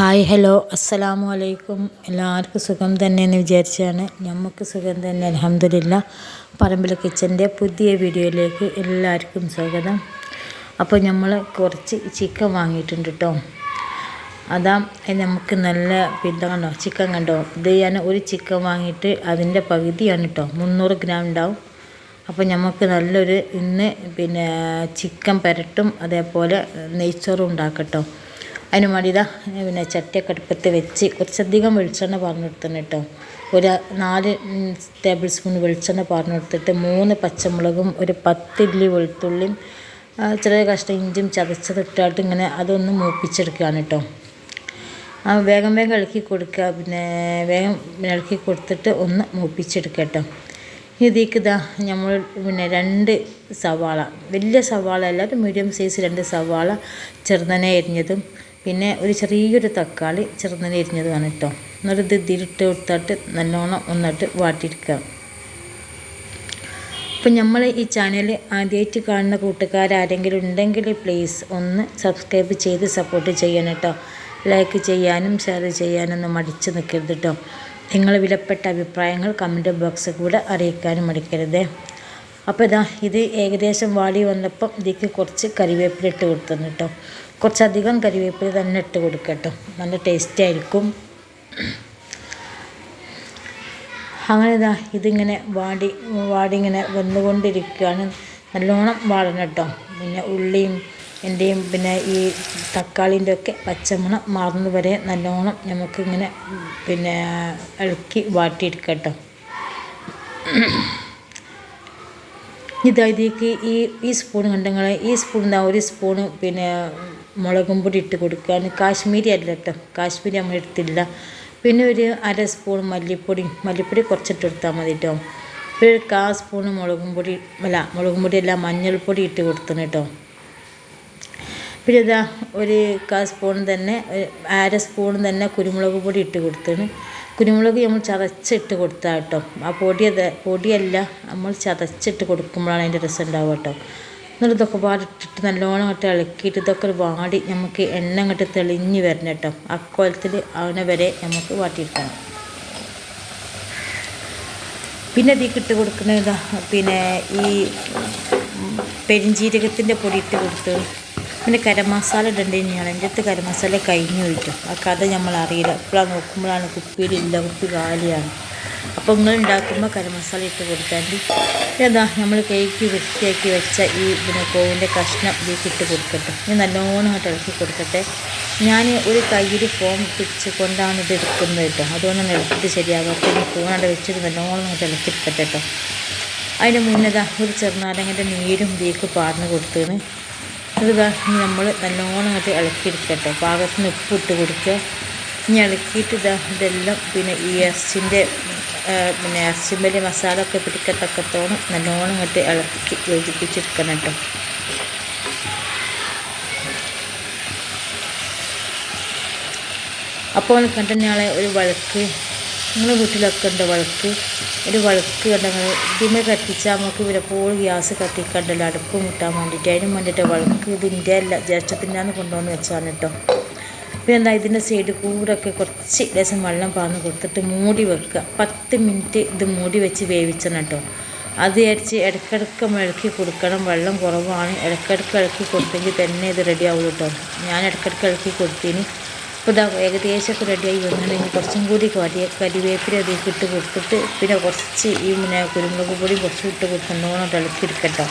Hi hello അസ്സലാമു അലൈക്കും. എല്ലാവർക്കും സുഖം തന്നെയെന്ന് വിചാരിച്ചാണ്. നമുക്ക് സുഖം തന്നെ അലഹമില്ല പറമ്പിൽ കിച്ചന്റെ പുതിയ വീഡിയോയിലേക്ക് എല്ലാവർക്കും സ്വാഗതം. അപ്പോൾ നമ്മൾ കുറച്ച് ചിക്കൻ വാങ്ങിയിട്ടുണ്ട് കേട്ടോ അതാ നമുക്ക് നല്ല പിന്നെ കണ്ടോ? ചിക്കൻ കണ്ടോ? ഇത് ഞാൻ ഒരു ചിക്കൻ വാങ്ങിയിട്ട് അതിന്റെ പകുതിയാണ് കേട്ടോ മുന്നൂറ് ഗ്രാം ഉണ്ടാവും. അപ്പോൾ നമുക്ക് നല്ലൊരു ഇന്ന് പിന്നെ ചിക്കൻ പെരട്ടും അതേപോലെ നെയ്ച്ചോറും ഉണ്ടാക്കട്ടോ അതിന് വേണ്ടിയിതാ പിന്നെ ചട്ടിയൊക്കെ അടുപ്പത്ത് വെച്ച് കുറച്ചധികം വെളിച്ചെണ്ണ പറഞ്ഞെടുത്തണം കേട്ടോ. ഒരു നാല് ടേബിൾ സ്പൂൺ വെളിച്ചെണ്ണ പറഞ്ഞെടുത്തിട്ട് മൂന്ന് പച്ചമുളകും ഒരു പത്തില്ലി വെളുത്തുള്ളിയും ചെറിയ കഷ്ടം ഇഞ്ചും ചതച്ചതിട്ടായിട്ട് ഇങ്ങനെ അതൊന്ന് മൂപ്പിച്ചെടുക്കുകയാണ് കേട്ടോ. ആ വേഗം വേഗം ഇളക്കി കൊടുക്കുക. പിന്നെ വേഗം ഇളക്കി കൊടുത്തിട്ട് ഒന്ന് മൂപ്പിച്ചെടുക്കുക കേട്ടോ. ഇതിലേക്ക് ഇതാ നമ്മൾ പിന്നെ രണ്ട് സവാള വലിയ സവാള അല്ലാതെ മീഡിയം സൈസ് രണ്ട് സവാള ചെറുതനെ എരിഞ്ഞതും പിന്നെ ഒരു ചെറിയൊരു തക്കാളി ചെറുതനെ എരിഞ്ഞതുമാണ് കേട്ടോ. എന്നിട്ട് ഇത് കൊടുത്തിട്ട് നല്ലോണം ഒന്നിട്ട് വാട്ടിയെടുക്കുക. അപ്പം നമ്മൾ ഈ ചാനൽ ആദ്യമായിട്ട് കാണുന്ന കൂട്ടുകാരാരെങ്കിലും ഉണ്ടെങ്കിൽ പ്ലീസ് ഒന്ന് സബ്സ്ക്രൈബ് ചെയ്ത് സപ്പോർട്ട് ചെയ്യണം കേട്ടോ. ലൈക്ക് ചെയ്യാനും ഷെയർ ചെയ്യാനൊന്നും മടിച്ച് നിൽക്കരുത് കേട്ടോ. നിങ്ങൾ വിലപ്പെട്ട അഭിപ്രായങ്ങൾ കമന്റ് ബോക്സിൽ കൂടെ അറിയിക്കാനും മടിക്കരുതേ. അപ്പോൾ ഇതാ ഇത് ഏകദേശം വാടി വന്നപ്പം ഇതിലേക്ക് കുറച്ച് കറിവേപ്പിലിട്ട് കൊടുത്തു കേട്ടോ. കുറച്ചധികം കരിവേപ്പില തന്നെ ഇട്ട് കൊടുക്കട്ടോ നല്ല ടേസ്റ്റ് ആയിരിക്കും. അങ്ങനെ ഇതാ ഇതിങ്ങനെ വാടി വാടിങ്ങനെ വന്നുകൊണ്ടിരിക്കുകയാണ്. നല്ലോണം വാടണം കേട്ടോ. പിന്നെ ഉള്ളിയും എന്റെയും പിന്നെ ഈ തക്കാളിന്റെ ഒക്കെ പച്ചമണം മാറുന്നത് വരെ നല്ലോണം നമുക്കിങ്ങനെ പിന്നെ ഇളക്കി വാട്ടിയെടുക്കട്ടോ ഇതായതേക്ക് ഈ ഈ സ്പൂൺ കണ്ടങ്ങളെ ഈ സ്പൂൺ ഒരു സ്പൂണ് പിന്നെ മുളകും പൊടി ഇട്ട് കൊടുക്കുകയാണ് കാശ്മീരി അല്ല കേട്ടോ കാശ്മീരി നമ്മൾ എടുത്തില്ല. പിന്നെ ഒരു അര സ്പൂൺ മല്ലിപ്പൊടി. മല്ലിപ്പൊടി കുറച്ചിട്ട് എടുത്താൽ മതി കേട്ടോ പിന്നെ ഒരു കാ സ്പൂൺ മുളകും പൊടി അല്ല മുളകും പൊടി അല്ല മഞ്ഞൾപ്പൊടി ഇട്ട് കൊടുത്തണം കേട്ടോ പിന്നെ ഇതാ ഒരു കാ സ്പൂൺ തന്നെ അര സ്പൂൺ തന്നെ കുരുമുളക് പൊടി ഇട്ട് കൊടുത്തണ്. കുരുമുളക് നമ്മൾ ചതച്ചിട്ട് കൊടുത്താൽ കേട്ടോ ആ പൊടി പൊടിയല്ല നമ്മൾ ചതച്ചിട്ട് കൊടുക്കുമ്പോഴാണ് അതിന്റെ രസം ഉണ്ടാവുക കേട്ടോ എന്നിട്ട് ഇതൊക്കെ വാടിട്ടിട്ട് നല്ലോണം അങ്ങോട്ട് ഇളക്കിയിട്ട് ഇതൊക്കെ ഒരു വാടി നമുക്ക് എണ്ണ അങ്ങോട്ട് തെളിഞ്ഞ് വരണം കേട്ടോ. അക്കോലത്തിൽ അവനെ വരെ നമുക്ക് വാട്ടിയെടുക്കണം. പിന്നെ ഇതിൽ ഇട്ട് കൊടുക്കുന്നത് പിന്നെ ഈ പെരിഞ്ജീരകത്തിന്റെ പൊടി ഇട്ട് കൊടുത്ത് പിന്നെ കരമസാല മസാല ഇടേണ്ടത് തന്നെയാണ് എന്റെ അടുത്ത് കരമസാല മസാല കഴിഞ്ഞു കിട്ടും ആ കഥ നമ്മൾ അറിയില്ല. ഇപ്പോഴാണ് നോക്കുമ്പോഴാണ് കുപ്പിയിലില്ല കുപ്പി കാലിയാണ്. അപ്പോൾ നിങ്ങൾ ഉണ്ടാക്കുമ്പോൾ കരമസാല മസാല ഇട്ട് കൊടുക്കാണ്ട്. എന്താ നമ്മൾ കേക്ക് വൃത്തിയാക്കി വെച്ച ഈ പിന്നെ കോവിന്റെ കഷ്ണം ഇതിലേക്ക് ഇട്ട് കൊടുക്കട്ടെ. ഇത് നല്ലോണം ഇളക്കി കൊടുക്കട്ടെ. ഞാൻ ഒരു കയ്യിൽ ഫോം പിടിച്ച് കൊണ്ടാണ് ഇത് എടുക്കുന്നത് കേട്ടോ. അതുകൊണ്ടാണ് ഇളക്കിയിട്ട് ശരിയാകാത്ത അവിടെ വെച്ചിട്ട് നല്ലോണം ഇളക്കി ഇളക്കിയെടുക്കട്ടെ കേട്ടോ. അതിന്റെ മുന്നേ ഒരു ചെറുനാരങ്ങന്റെ നീരും ഇതിലേക്ക് പാർന്ന് കൊടുത്തതിന് ഇതാ നമ്മൾ നല്ലോണം അങ്ങോട്ട് ഇളക്കിയെടുക്കട്ടോ. പാകത്തിന് ഉപ്പ് ഇട്ട് കൊടുക്കുക. ഇനി ഇളക്കിയിട്ട് ഇതാ ഇതെല്ലാം പിന്നെ ഈ ഇറച്ചിന്റെ പിന്നെ ഇറച്ചിമ്പലി മസാല ഒക്കെ പിടിക്കത്തക്കത്തോളം നല്ലോണം ഇങ്ങോട്ട് ഇളക്കി യോജിപ്പിച്ചെടുക്കണം കേട്ടോ. അപ്പോൾ കണ്ട ഞങ്ങളെ ഒരു വഴക്ക്? നിങ്ങളുടെ വീട്ടിലൊക്കെ ഉണ്ട് വഴക്ക്? ഒരു വഴക്ക് കണ്ടങ്ങൾ ഇതിമേ കത്തിച്ചാൽ നമുക്ക് ഇവരെപ്പോഴും ഗ്യാസ് കത്തിക്കണ്ടല്ലോ. അടുപ്പ് മുട്ടാൻ വേണ്ടിയിട്ട് അതിനും വേണ്ടിയിട്ട് വഴക്ക് ഇതിന്റെ അല്ല ജ്യേഷ്ഠത്തിന്റെ കൊണ്ടുവന്ന് വെച്ചാണ് കേട്ടോ. പിന്നെ എന്താ ഇതിന്റെ സൈഡ് കൂടെ ഒക്കെ കുറച്ച് ലേശം വെള്ളം പാർന്ന് കൊടുത്തിട്ട് മൂടി വെക്കുക. പത്ത് മിനിറ്റ് ഇത് മൂടി വെച്ച് വേവിച്ചണം കേട്ടോ. അത് വിചാരിച്ച് ഇടയ്ക്കിടയ്ക്ക് ഇളക്കി കൊടുക്കണം. വെള്ളം കുറവാണ്. ഇടയ്ക്കിടയ്ക്ക് ഇളക്കി കൊടുത്തെങ്കിൽ തന്നെ ഇത് റെഡി ആവുള്ളൂ കേട്ടോ. ഞാൻ ഇടയ്ക്കിടയ്ക്ക് ഇളക്കി കൊടുത്തിന്. ഇപ്പോൾ ഇതാ ഏകദേശമൊക്കെ റെഡിയായി വന്നിട്ടുണ്ടെങ്കിൽ കുറച്ചും കൂടി കരി കരിവേപ്പില അതിലേക്ക് ഇട്ട് കൊടുത്തിട്ട് പിന്നെ കുറച്ച് ഈ പിന്നെ കുരുമുളക് പൊടി കുറച്ച് ഇട്ട് കൊടുത്ത് നല്ലോണം ഇളക്കിയെടുക്കട്ടോ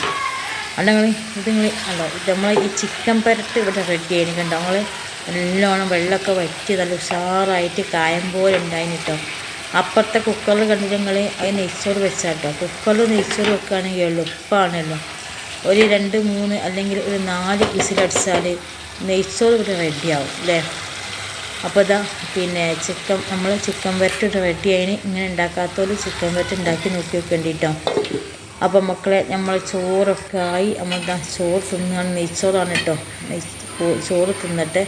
അല്ലെങ്കിൽ ഇത് നിങ്ങൾ അല്ലോ നമ്മൾ ഈ ചിക്കൻ പരട്ട് ഇവിടെ റെഡി ആയിരിക്കും കേട്ടോ നമ്മൾ നല്ലോണം വെള്ളമൊക്കെ വറ്റി നല്ല ഉഷാറായിട്ട് കായം പോലെ ഉണ്ടായിന് കേട്ടോ അപ്പുറത്തെ കുക്കറിൽ കണ്ടിട്ട് നിങ്ങൾ അത് നെയ്ച്ചോറ് വെച്ചാൽ കേട്ടോ കുക്കറിൽ നെയ്ച്ചോറ് വെക്കുകയാണെങ്കിൽ എളുപ്പമാണല്ലോ ഒരു രണ്ട് മൂന്ന് അല്ലെങ്കിൽ ഒരു നാല് വിസിലടിച്ചാൽ നെയ്ച്ചോറ് ഇവിടെ റെഡിയാവും അല്ലേ അപ്പോൾ ഇതാ പിന്നെ ചിക്കൻ നമ്മൾ ചിക്കൻ വരട്ട് റെഡി ആയിന്. ഇങ്ങനെ ഉണ്ടാക്കാത്തവർ ചിക്കൻ വരട്ട് ഉണ്ടാക്കി നോക്കി വെക്കേണ്ടിട്ടോ അപ്പോൾ മക്കളെ നമ്മൾ ചോറൊക്കെ ആയി. നമ്മൾ ചോറ് തിന്നാണ്. നെയ്ച്ചോറാണ് കേട്ടോ ചോറ് തിന്നിട്ട്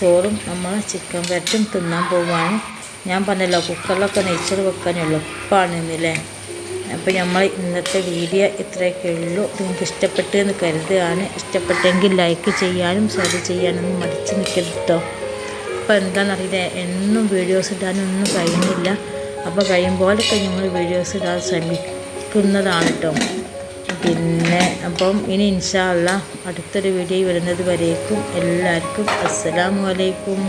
ചോറും നമ്മൾ ചിക്കൻ വരട്ടും തിന്നാൻ പോവുകയാണ്. ഞാൻ പറഞ്ഞല്ലോ കുക്കറിലൊക്കെ നെയ്ച്ചോറ് വെക്കാനുള്ളൂ. എളുപ്പമാണ് ഇന്നില്ലേ അപ്പോൾ നമ്മൾ ഇന്നത്തെ വീഡിയോ ഇത്രയൊക്കെ ഉള്ളൂ. നിങ്ങൾക്ക് ഇഷ്ടപ്പെട്ടു എന്ന് കരുതുകയാണ്. ഇഷ്ടപ്പെട്ടെങ്കിൽ ലൈക്ക് ചെയ്യാനും ഷെയർ ചെയ്യാനൊന്നും മടിച്ച് നിൽക്കരുത് കേട്ടോ അപ്പോൾ എന്താണെന്നറിയില്ല എന്നും വീഡിയോസ് ഇടാനൊന്നും കഴിയുന്നില്ല. അപ്പോൾ കഴിയുമ്പോഴൊക്കെ ഞങ്ങൾ വീഡിയോസ് ഇടാൻ ശ്രമിക്കുന്നതാണ് കേട്ടോ പിന്നെ അപ്പം ഇനി ഇൻഷാല്ല അടുത്തൊരു വീഡിയോ വരുന്നത് വരേക്കും എല്ലാവർക്കും അസ്സലാമു അലൈക്കും.